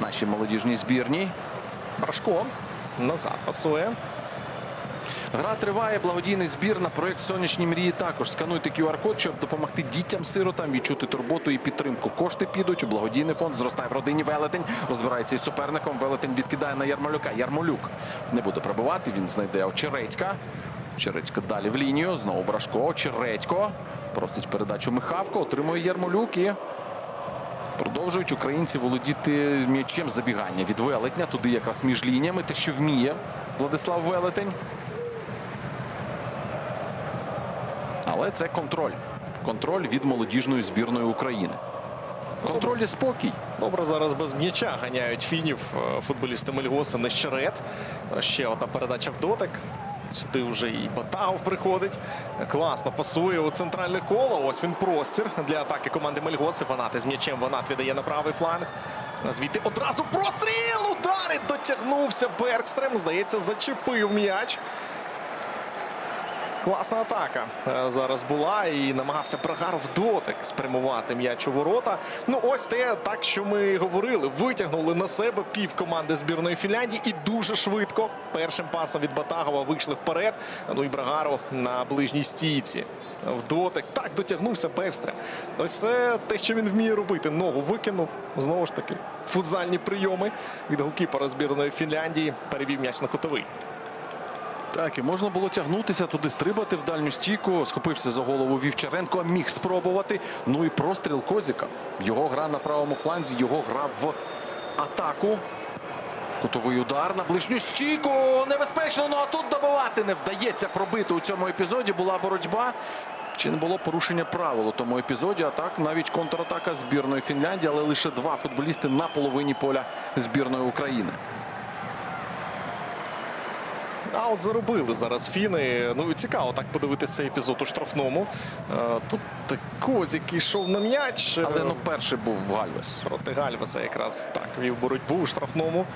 нашій молодіжній збірній. Брашко назад пасує. Гра триває. Благодійний збір на проект Сонячні мрії. Також скануйте QR-код, щоб допомогти дітям-сиротам відчути турботу і підтримку. Кошти підуть у благодійний фонд. Зростає в родині Велетень. Розбирається із суперником. Велетень відкидає на Ярмолюка. Ярмолюк не буде пробивати. Він знайде Очередька. Очередька далі в лінію. Знову Брашко. Очередько. Просить передачу Михавко. Отримує Ярмолюк і Продовжують українці володіти м'ячем забігання від велетня. Туди якраз між лініями. Те, що вміє Владислав Велетень. Але це контроль. Контроль від молодіжної збірної України. Контроль і спокій. Добре, зараз без м'яча ганяють фінів е, футболісти Мельгоса Нещерет. Ще одна передача в дотик. Сюди вже і Батагов приходить. Класно пасує у центральне коло. Ось він простір для атаки команди Мельгоси. Ванати з м'ячем. Ванат віддає на правий фланг. Звідти одразу простріл! Ударить! Дотягнувся Бергстрем. Здається, зачепив м'яч. Класна атака е, зараз була і намагався Брагаров дотик спрямувати м'яч у ворота. Ну ось те, так що ми говорили. Витягнули на себе пів команди збірної Фінляндії і дуже швидко першим пасом від Батагова вийшли вперед. Ну і Брагаров на ближній стійці. В дотик. Так дотягнувся Бергстрем. Ось це те, що він вміє робити. Ногу викинув. Знову ж таки, футзальні прийоми від голкіпера збірної Фінляндії. Перевів м'яч на кутовий. Так, і можна було тягнутися туди, стрибати в дальню стійку. Схопився за голову Вівчаренко, міг спробувати. Ну і простріл Козіка. Його гра на правому фланзі, його гра в атаку. Кутовий удар на ближню стійку. Небезпечно, ну а тут добивати не вдається пробити у цьому епізоді. Була боротьба. Чи не було порушення правил у тому епізоді? А так навіть контратака збірної Фінляндії, але лише два футболісти на половині поля збірної України. А от заробили зараз фіни. Ну і цікаво так подивитися цей епізод у штрафному. Е, Тут Козік йшов на м'яч. Але е, ну перший був Гальвес. проти Гальвеса якраз так вів боротьбу у штрафному.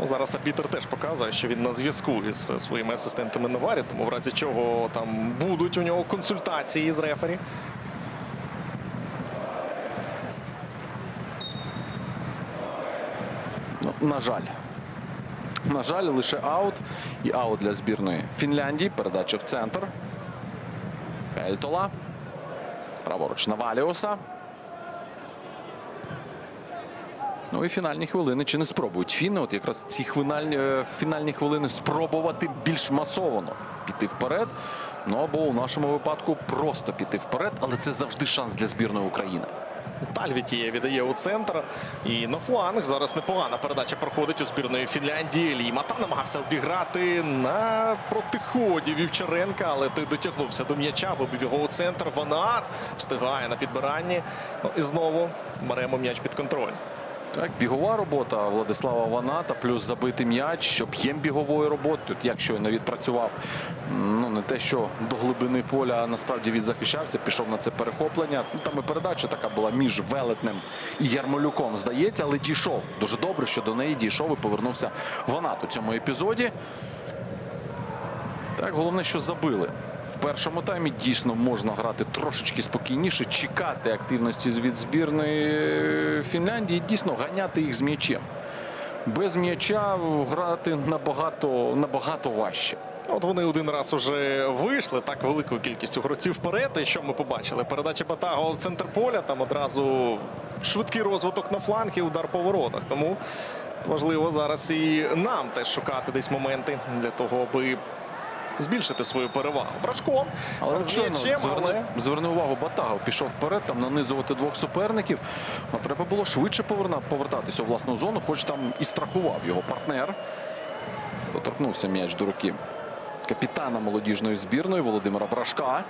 Ну, зараз арбітр теж показує, що він на зв'язку із своїми асистентами на варі, тому в разі чого там будуть у нього консультації з рефері. Ну, на жаль. На жаль, лише аут. І аут для збірної Фінляндії. Передача в центр. Пельтола. Праворуч Наваліуса. Ну і фінальні хвилини. Чи не спробують фіни? От якраз ці хвинальні, е, фінальні хвилини спробувати більш масовано піти вперед. Ну або у нашому випадку просто піти вперед, але це завжди шанс для збірної України. Тальвітіє віддає у центр. І на фланг зараз непогана передача проходить у збірної Фінляндії. Ліма там намагався обіграти на протиході Вівчаренка, але той дотягнувся до м'яча, вибив його у центр. Ванат встигає на підбиранні. Ну і знову беремо м'яч під контроль. Так, бігова робота Владислава Ваната, плюс забитий м'яч, що п'єм бігової роботи. Тут як щойно відпрацював, ну не те, що до глибини поля, а насправді він захищався, пішов на це перехоплення. Ну там і передача така була між велетнем і Ярмолюком, здається, але дійшов. Дуже добре, що до неї дійшов і повернувся Ванат у цьому епізоді. Так, головне, що забили. В першому таймі дійсно можна грати трошечки спокійніше, чекати активності від збірної Фінляндії, дійсно ганяти їх з м'ячем. Без м'яча грати набагато, набагато важче. От вони один раз уже вийшли так великою кількістю гравців вперед. І що ми побачили? Передача Батагова в центр поля. Там одразу швидкий розвиток на фланг і удар по воротах. Тому важливо зараз і нам теж шукати десь моменти для того, аби збільшити свою перевагу. Брашко Але з щойно зверни, зверни увагу, Батагов пішов вперед, там нанизувати двох суперників. А треба було швидше повертатися у власну зону, хоч там і страхував його партнер. Доторкнувся м'яч до руки капітана молодіжної збірної Володимира Брашка.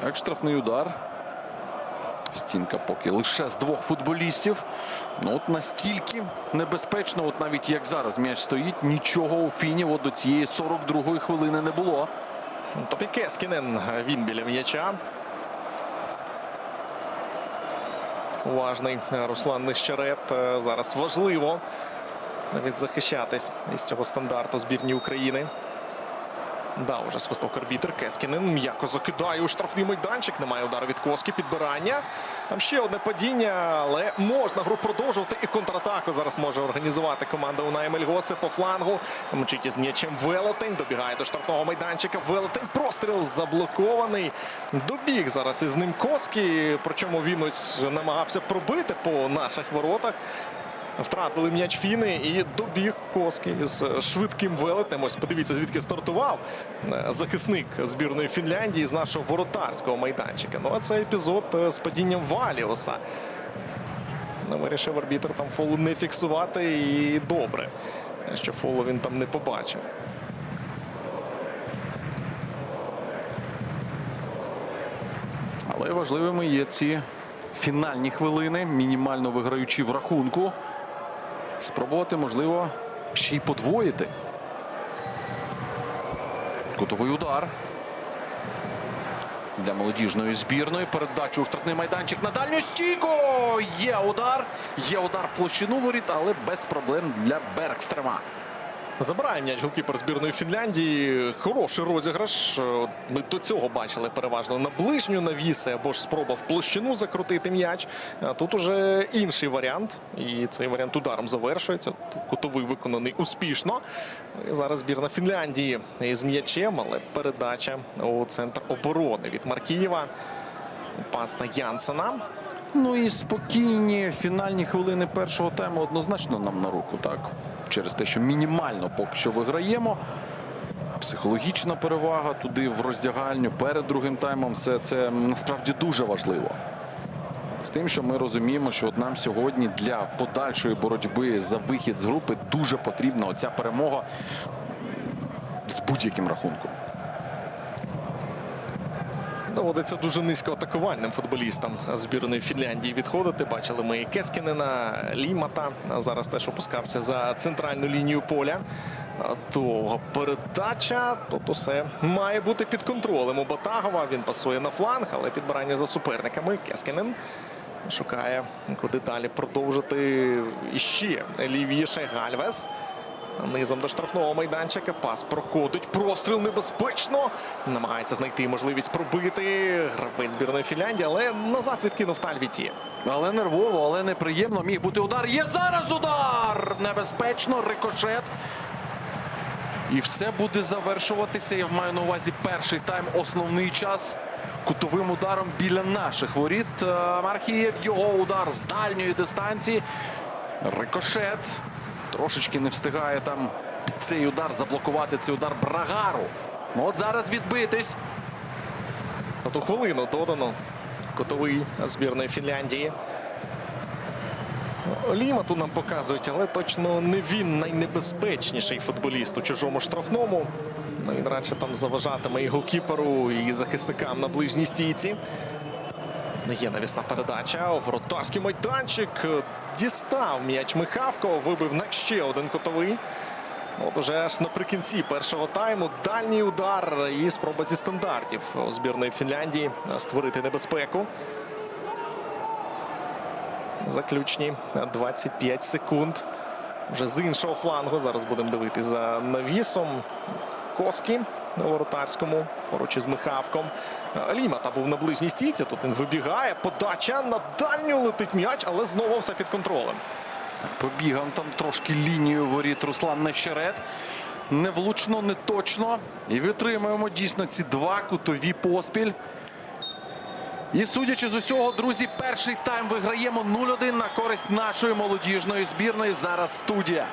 Так, штрафний удар. Стінка поки лише з двох футболістів. Ну от настільки небезпечно, от навіть як зараз м'яч стоїть, нічого у фіні от до цієї 42-ї хвилини не було. Топі Кескінен, він біля м'яча. Уважний Руслан Нищерет. Е, Зараз важливо навіть захищатись із цього стандарту збірні України. Да, уже свисток арбітер. Кескінен м'яко закидає у штрафний майданчик. Немає удару від Коски. Підбирання. Там ще одне падіння, але можна гру продовжувати. І контратаку зараз може організувати команда Унай Мельгоси по флангу. Мчить із м'ячем Велетень. Добігає до штрафного майданчика. Велетень. Простріл заблокований. Добіг зараз із ним Коски. Причому він ось намагався пробити по наших воротах. Втратили м'яч Фіни і добіг Коски з швидким велетнем. Ось подивіться, звідки стартував е, захисник збірної Фінляндії з нашого воротарського майданчика. Ну а це епізод е, з падінням Валіоса. Ну, Вирішив арбітр там фолу не фіксувати і добре, що фолу він там не побачив. Але важливими є ці фінальні хвилини, мінімально виграючи в рахунку. Спробувати, можливо, ще й подвоїти. Кутовий удар. Для молодіжної збірної. передачу у штрафний майданчик на дальню стійку. Є удар. Є удар в площину воріт, але без проблем для Бергстрема. Забирає м'яч голкіпер збірної Фінляндії. Хороший розіграш. Е, Ми до цього бачили переважно на ближню навіси або ж спроба в площину закрутити м'яч. А тут уже інший варіант. І цей варіант ударом завершується. Кутовий виконаний успішно. І зараз збірна Фінляндії із м'ячем, але передача у центр оборони від Маркієва. Пас на Янсена. Ну і спокійні фінальні хвилини першого тайму однозначно нам на руку, так? Через те, що мінімально поки що виграємо. Психологічна перевага туди в роздягальню перед другим таймом. Це, це насправді дуже важливо. З тим, що ми розуміємо, що от нам сьогодні для подальшої боротьби за вихід з групи дуже потрібна оця перемога з будь-яким рахунком. Доводиться дуже низько атакувальним футболістам збірної Фінляндії відходити. Бачили ми і Кескінена, Лімата. Зараз теж опускався за центральну лінію поля. Довга передача. Тут усе має бути під контролем у Батагова. Він пасує на фланг, але підбирання за суперниками. Кескінен шукає, куди далі продовжити іще лівіше Гальвес. Низом до штрафного майданчика. Пас проходить. Простріл небезпечно. Намагається знайти можливість пробити. Гравець збірної Фінляндії, але назад відкинув Тальвіті. Але нервово, але неприємно. Міг бути удар. Є зараз удар! Небезпечно, рикошет. І все буде завершуватися. Я маю на увазі перший тайм, основний час. Кутовим ударом біля наших воріт. Е, Мархієв його удар з дальньої дистанції. Рикошет. Трошечки не встигає там цей удар заблокувати цей удар Брагару. Ну от зараз відбитись. На ту хвилину додано. Котовий збірної Фінляндії. Лімату нам показують, але точно не він найнебезпечніший футболіст у чужому штрафному. Ну, Він радше там заважатиме і голкіперу, і захисникам на ближній стійці. Не є навісна передача. Воротарський майданчик. Дістав м'яч Михавко, вибив на ще один котовий. От уже аж наприкінці першого тайму дальній удар і спроба зі стандартів у збірної Фінляндії створити небезпеку. Заключні 25 секунд. Вже з іншого флангу. Зараз будемо дивитися за навісом. Коски на воротарському, поруч із Михавком. Лімата був на ближній стійці. Тут він вибігає. Подача на дальню летить м'яч, але знову все під контролем. Побігав там трошки лінію воріт Руслан Нещерет. Невлучно, не точно. І витримуємо дійсно ці два кутові поспіль. І судячи з усього, друзі, перший тайм виграємо 0-1 на користь нашої молодіжної збірної. Зараз студія.